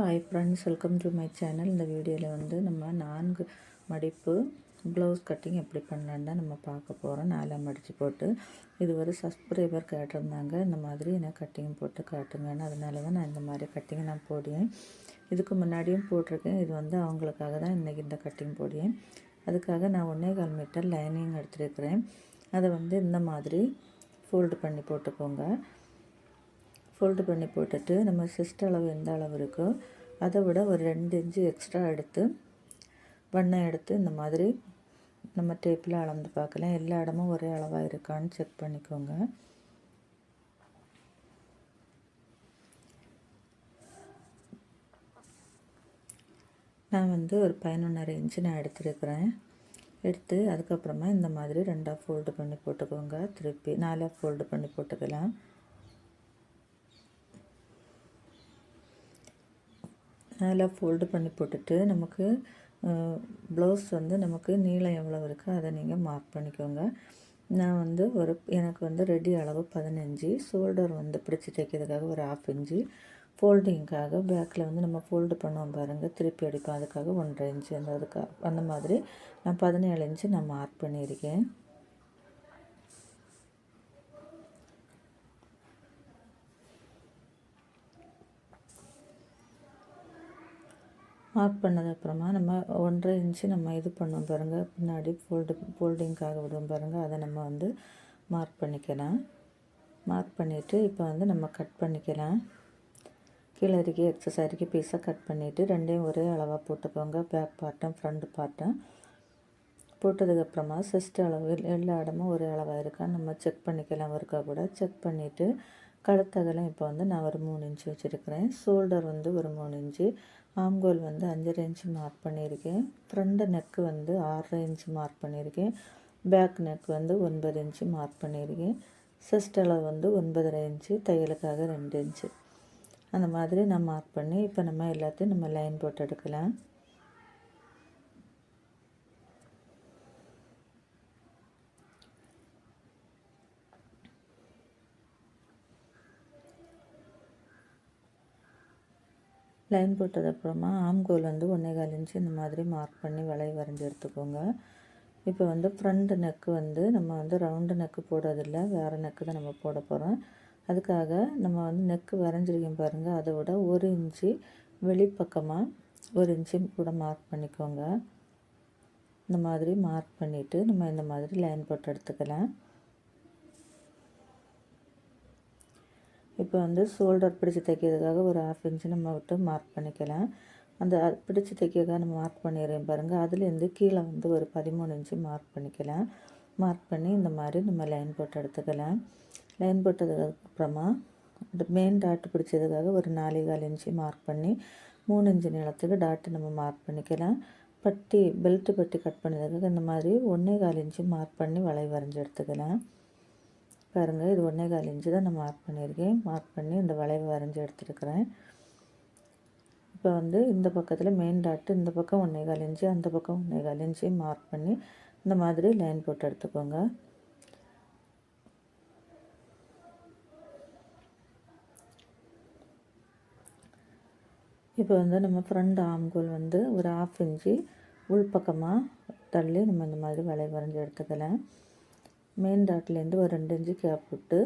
Hi friends welcome to my channel இந்த வீடியோவில் வந்து நம்ம நான்கு மடிப்பு ப்ளவுஸ் கட்டிங் எப்படி பண்ணலான்னு தான் நம்ம பார்க்க போகிறோம் நாலாம் மடித்து போட்டு இது ஒரு சப்ஸ்கிரைபர் கேட்டிருந்தாங்க இந்த மாதிரி எனக்கு கட்டிங் போட்டு காட்டுங்கன்னு அதனால தான் நான் இந்த மாதிரி கட்டிங் நான் போடுவேன். இதுக்கு முன்னாடியும் போட்டிருக்கேன். இது வந்து அவங்களுக்காக தான் இன்றைக்கி இந்த கட்டிங் போடுவேன். அதுக்காக நான் ஒன்றே கால் மீட்டர் லைனிங் எடுத்துருக்கிறேன். அதை வந்து இந்த மாதிரி ஃபோல்டு பண்ணி போட்டுக்கோங்க. ஃபோல்டு பண்ணி போட்டுட்டு நம்ம சிஸ்ட் அளவு எந்த அளவு இருக்கோ அதை விட ஒரு ரெண்டு இன்ச்சு எக்ஸ்ட்ரா எடுத்து வண்ணம் எடுத்து இந்த மாதிரி நம்ம டேப்பில் அளந்து பார்க்கலாம். எல்லா இடமும் ஒரே அளவாக இருக்கான்னு செக் பண்ணிக்கோங்க. நான் வந்து ஒரு பதினொன்றரை இன்ச்சு நான் எடுத்துருக்கிறேன். எடுத்து அதுக்கப்புறமா இந்த மாதிரி ரெண்டாக ஃபோல்டு பண்ணி போட்டுக்கோங்க. திருப்பி நாலாக ஃபோல்டு பண்ணி போட்டுக்கலாம். நல்லா ஃபோல்டு பண்ணி போட்டுட்டு நமக்கு ப்ளவுஸ் வந்து நமக்கு நீளம் எவ்வளோ இருக்கோ அதை நீங்கள் மார்க் பண்ணிக்கோங்க. நான் வந்து ஒரு எனக்கு வந்து ரெடி அளவு பதினஞ்சு. ஷோல்டர் வந்து பிடிச்சி தைக்கிறதுக்காக ஒரு ஆஃப் இன்ச்சு. ஃபோல்டிங்க்காக பேக்கில் வந்து நம்ம ஃபோல்டு பண்ணுவோம் பாருங்கள் திருப்பி அடிப்போம். அதுக்காக ஒன்றரை இன்ச்சு. அந்த அதுக்காக அந்த மாதிரி நான் பதினேழு இன்ச்சு நான் மார்க் பண்ணியிருக்கேன். மார்க் பண்ணதுக்கப்புறமா நம்ம ஒன்றரை இன்ச்சு நம்ம இது பண்ணோம் பாருங்கள் பின்னாடி ஃபோல்டு ஃபோல்டிங்க்காக விடுவோம் பாருங்கள் அதை நம்ம வந்து மார்க் பண்ணிக்கலாம். மார்க் பண்ணிவிட்டு இப்போ வந்து நம்ம கட் பண்ணிக்கலாம். கீழே இருக்க எக்ஸஸ் அரிக்க பீஸாக கட் பண்ணிவிட்டு ரெண்டையும் ஒரே அளவாக போட்டுக்கோங்க. பேக் பார்ட்டும் ஃப்ரண்ட் பார்ட்டும் போட்டதுக்கப்புறமா செஸ்ட் அளவு எல்லா இடமும் ஒரே அளவாக இருக்கா? நம்ம செக் பண்ணிக்கலாம். ஒருக்கா கூட செக் பண்ணிவிட்டு கழுத்தகலம் இப்போ வந்து நான் ஒரு மூணு இன்ச்சு வச்சுருக்கிறேன். ஷோல்டர் வந்து ஒரு மூணு இன்ச்சு ஆம்கோல் வந்து அஞ்சரை இன்ச்சு மார்க் பண்ணியிருக்கேன். ஃப்ரண்ட் நெக்கு வந்து ஆறரை இன்ச்சு மார்க் பண்ணியிருக்கேன். பேக் நெக் வந்து ஒன்பது இன்ச்சு மார்க் பண்ணியிருக்கேன். செஸ்ட் அளவு வந்து ஒன்பதரை இன்ச்சு தையலுக்காக ரெண்டு இன்ச்சு. அந்த மாதிரி நான் மார்க் பண்ணி இப்போ நம்ம எல்லாத்தையும் நம்ம லைன் போட்டு எடுக்கலாம். லைன் போட்டதுக்கப்புறமா ஆம்கோல் வந்து ஒன்றே கால் இன்ச்சு இந்த மாதிரி மார்க் பண்ணி வளைய வரைஞ்சி எடுத்துக்கோங்க. இப்போ வந்து ஃப்ரண்ட் நெக்கு வந்து நம்ம வந்து ரவுண்டு நெக்கு போடுறதில்ல வேறு நெக்கு தான் நம்ம போட போகிறோம் அதுக்காக நம்ம வந்து நெக்கு வரைஞ்சிருக்கோம் பாருங்கள் அதை விட ஒரு இன்ச்சு வெளிப்பக்கமாக ஒரு இன்ச்சு கூட மார்க் பண்ணிக்கோங்க. இந்த மாதிரி மார்க் பண்ணிவிட்டு நம்ம இந்த மாதிரி லைன் போட்டு எடுத்துக்கலாம். இப்போ வந்து ஷோல்டர் பிடிச்சி தைக்கிறதுக்காக ஒரு ஆஃப் இன்ச்சு நம்ம விட்டு மார்க் பண்ணிக்கலாம். அந்த பிடிச்சி தைக்கிறதுக்காக நம்ம மார்க் பண்ணிடுறேன் பாருங்கள் அதுலேருந்து கீழே வந்து ஒரு பதிமூணு இன்ச்சு மார்க் பண்ணிக்கலாம். மார்க் பண்ணி இந்த மாதிரி நம்ம லைன் போட்டு எடுத்துக்கலாம். லைன் போட்டதுக்கப்புறமா மெயின் டாட்டு பிடிச்சதுக்காக ஒரு நாலே கால் இன்ச்சு மார்க் பண்ணி மூணு இன்ச்சு நீளத்துக்கு டாட்டு நம்ம மார்க் பண்ணிக்கலாம். பட்டி பெல்ட்டு பட்டி கட் பண்ணதுக்காக இந்த மாதிரி ஒன்றே கால் இன்ச்சு மார்க் பண்ணி வளை வரைஞ்சி எடுத்துக்கலாம். பாருங்கள் இது ஒன்றே கால் இன்ச்சு தான் நான் மார்க் பண்ணியிருக்கேன். மார்க் பண்ணி இந்த வளைவு வரைஞ்சி எடுத்துருக்கிறேன். இப்போ வந்து இந்த பக்கத்தில் மெயின் டாட்டு இந்த பக்கம் ஒன்றே கால் இன்ச்சு அந்த பக்கம் ஒன்றே கால் இன்ச்சு மார்க் பண்ணி இந்த மாதிரி லைன் போட்டு எடுத்துக்கோங்க. இப்போ வந்து நம்ம ஃப்ரண்ட் ஆம்கோல் வந்து ஒரு ஆஃப் இன்ச்சு உள்பக்கமாக தள்ளி நம்ம இந்த மாதிரி வளைவு வரைஞ்சி எடுத்துக்கலாம். மெயின் டாட்லேருந்து ஒரு ரெண்டு இன்ச்சு கேப் விட்டு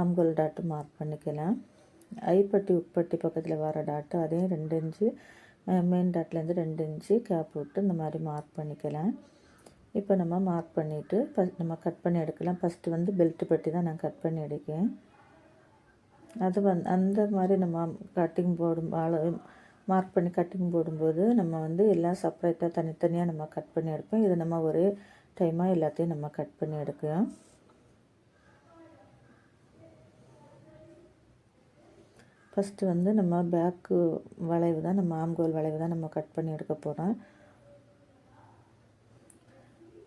ஆம்கோல் டாட்டு மார்க் பண்ணிக்கலாம். ஐப்பட்டி உப்பட்டி பக்கத்தில் வர டாட்டு அதையும் ரெண்டு இன்ச்சு மெயின் டாட்லேருந்து ரெண்டு இன்ச்சு கேப் விட்டு இந்த மாதிரி மார்க் பண்ணிக்கலாம். இப்போ நம்ம மார்க் பண்ணிவிட்டு ஃபஸ்ட் நம்ம கட் பண்ணி எடுக்கலாம். ஃபஸ்ட்டு வந்து பெல்ட் பட்டி தான் நான் கட் பண்ணி எடுக்கேன். அது வந் அந்த மாதிரி நம்ம கட்டிங் போடும் அளவு மார்க் பண்ணி கட்டிங் போடும்போது நம்ம வந்து எல்லாம் செப்பரேட்டாக தனித்தனியாக நம்ம கட் பண்ணி எடுப்போம். இது நம்ம ஒரே டைமாக எல்லாத்தையும் நம்ம கட் பண்ணி எடுக்கலாம் ஃபஸ்ட்டு வந்து நம்ம பேக்கு வளைவு தான் நம்ம ஆம்கோல் வளைவு தான் நம்ம கட் பண்ணி எடுக்க போகிறோம்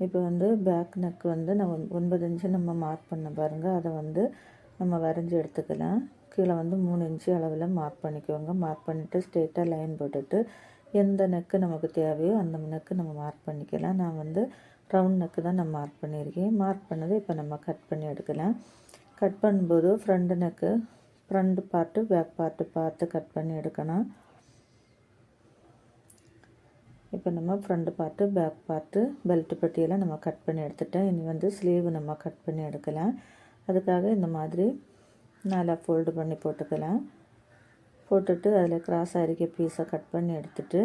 இப்போ வந்து பேக் நெக் வந்து நான் ஒன்பது இன்ச்சு நம்ம மார்க் பண்ண பாருங்கள் அதை வந்து நம்ம வரைஞ்சி எடுத்துக்கலாம். கீழே வந்து மூணு இன்ச்சு அளவில் மார்க் பண்ணிக்குவோங்க மார்க் பண்ணிவிட்டு ஸ்ட்ரெயிட்டாக லைன் போட்டுட்டு எந்த நெக்கு நமக்கு தேவையோ அந்த நெக்கு நம்ம மார்க் பண்ணிக்கலாம். நான் வந்து ரவுண்ட் நெக்கு தான் நான் மார்க் பண்ணியிருக்கேன். மார்க் பண்ணது இப்போ நம்ம கட் பண்ணி எடுக்கலாம். கட் பண்ணும்போது front neck front part back part பார்த்து கட் பண்ணி எடுக்கணும் இப்போ நம்ம front part back part belt பட்டியெல்லாம் நம்ம கட் பண்ணி எடுத்துட்டேன் இனி வந்து ஸ்லீவ் நம்ம கட் பண்ணி எடுக்கலாம். அதுக்காக இந்த மாதிரி நல்லா ஃபோல்டு பண்ணி போட்டுக்கலாம். போட்டுட்டு அதில் கிராஸ் ஆகிருக்க பீஸை கட் பண்ணி எடுத்துட்டு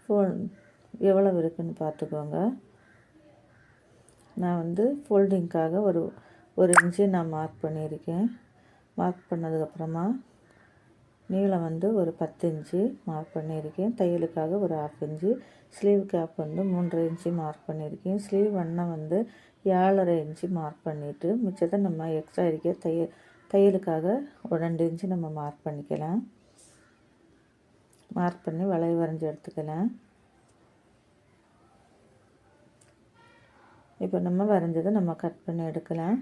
ஃபோ எவ்வளோ இருக்குன்னு பார்த்துக்கோங்க. நான் வந்து ஃபோல்டிங்க்காக ஒரு ஒரு இன்ச்சு நான் மார்க் பண்ணியிருக்கேன். மார்க் பண்ணதுக்கப்புறமா நீளம் வந்து ஒரு பத்து இன்ச்சு மார்க் பண்ணியிருக்கேன். தையலுக்காக ஒரு ஆஃப் இன்ச்சு. ஸ்லீவ் கேப் வந்து மூன்றரை இன்ச்சு மார்க் பண்ணியிருக்கேன். ஸ்லீவ் வண்ணம் வந்து ஏழரை இன்ச்சு மார்க் பண்ணிவிட்டு மிச்சத்தை நம்ம எக்ஸ்ட்ரா இருக்க தைய தையலுக்காக ஒரு ரெண்டு இன்ச்சு நம்ம மார்க் பண்ணிக்கலாம். மார்க் பண்ணி வளைவு வரைஞ்சி எடுத்துக்கலாம். இப்போ நம்ம வரைஞ்சதை நம்ம கட் பண்ணி எடுக்கலாம்.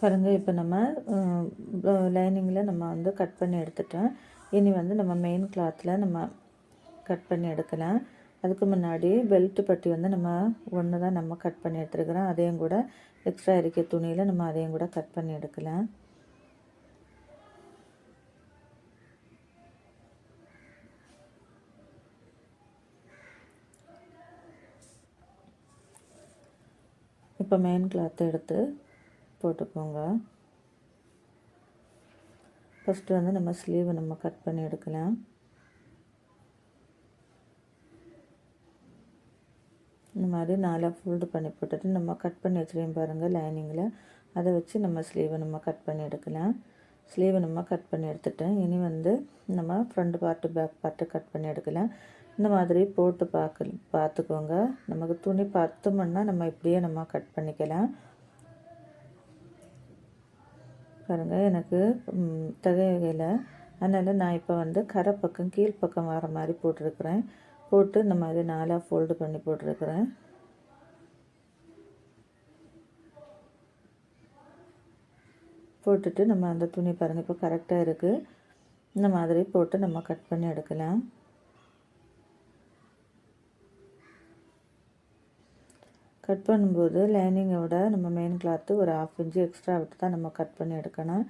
பாருங்கள் இப்போ நம்ம லைனிங்கில் நம்ம வந்து கட் பண்ணி எடுத்துட்டோம். இனி வந்து நம்ம மெயின் கிளாத்தில் நம்ம கட் பண்ணி எடுக்கலாம். அதுக்கு முன்னாடி பெல்ட் பட்டி வந்து நம்ம ஒன்று தான் நம்ம கட் பண்ணி எடுத்துருக்குறோம். அதையும் கூட எக்ஸ்ட்ரா இருக்க துணியில் நம்ம அதையும் கூட கட் பண்ணி எடுக்கலாம். இப்போ மெயின் கிளாத்தை எடுத்து போட்டுக்கோங்க. ஃபஸ்ட்டு வந்து நம்ம ஸ்லீவை நம்ம கட் பண்ணி எடுக்கலாம். மாதிரி நாலாக ஃபோல்டு பண்ணி போட்டுட்டு நம்ம கட் பண்ணி வச்சுருக்கோம் பாருங்கள் லைனிங்கில் அதை வச்சு நம்ம ஸ்லீவை நம்ம கட் பண்ணி எடுக்கலாம். ஸ்லீவை நம்ம கட் பண்ணி எடுத்துட்டேன். இனி வந்து நம்ம front part back part cut பண்ணி எடுக்கலாம். இந்த மாதிரி போட்டு பார்க்க பார்த்துக்கோங்க. நமக்கு துணி பத்துமன்னா நம்ம இப்படியே நம்ம கட் பண்ணிக்கலாம். பாருங்கள் எனக்கு தகையில் அதனால் நான் இப்போ வந்து கரை பக்கம் கீழ்ப்பக்கம் வர மாதிரி போட்டிருக்கிறேன். போட்டு இந்த மாதிரி நாலாக ஃபோல்டு பண்ணி போட்டிருக்கிறேன். போட்டுட்டு நம்ம அந்த துணி பாருங்கள் இப்போ கரெக்டாக இருக்குது இந்த மாதிரி போட்டு நம்ம கட் பண்ணி எடுக்கலாம். கட் பண்ணும்போது லைனிங்கை விட நம்ம மெயின் கிளாத்து ஒரு ஆஃப் இன்ச்சு எக்ஸ்ட்ரா விட்டு தான் நம்ம கட் பண்ணி எடுக்கணும்.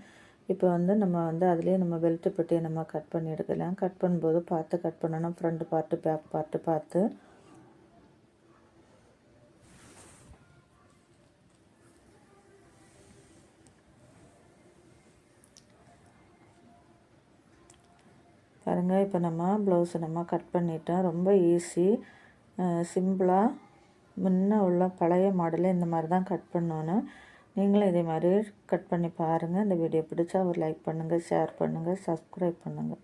இப்போ வந்து நம்ம வந்து அதுலேயே நம்ம பெல்ட்டு பட்டியை நம்ம கட் பண்ணி எடுக்கலாம். கட் பண்ணும்போது பார்த்து கட் பண்ணணும். ஃப்ரண்ட் பார்ட்டு பேக் பார்ட்டு பார்த்து. பாருங்கள் இப்போ நம்ம ப்ளவுஸை நம்ம கட் பண்ணிட்டோம் ரொம்ப ஈஸி சிம்பிளாக முன்ன உள்ள பழைய மாடலில் இந்த மாதிரி தான் கட் பண்ணோன்னு நீங்களும் இதே மாதிரி கட் பண்ணி பாருங்கள் இந்த வீடியோ பிடிச்சா ஒரு லைக் பண்ணுங்கள் ஷேர் பண்ணுங்கள் சப்ஸ்கிரைப் பண்ணுங்கள்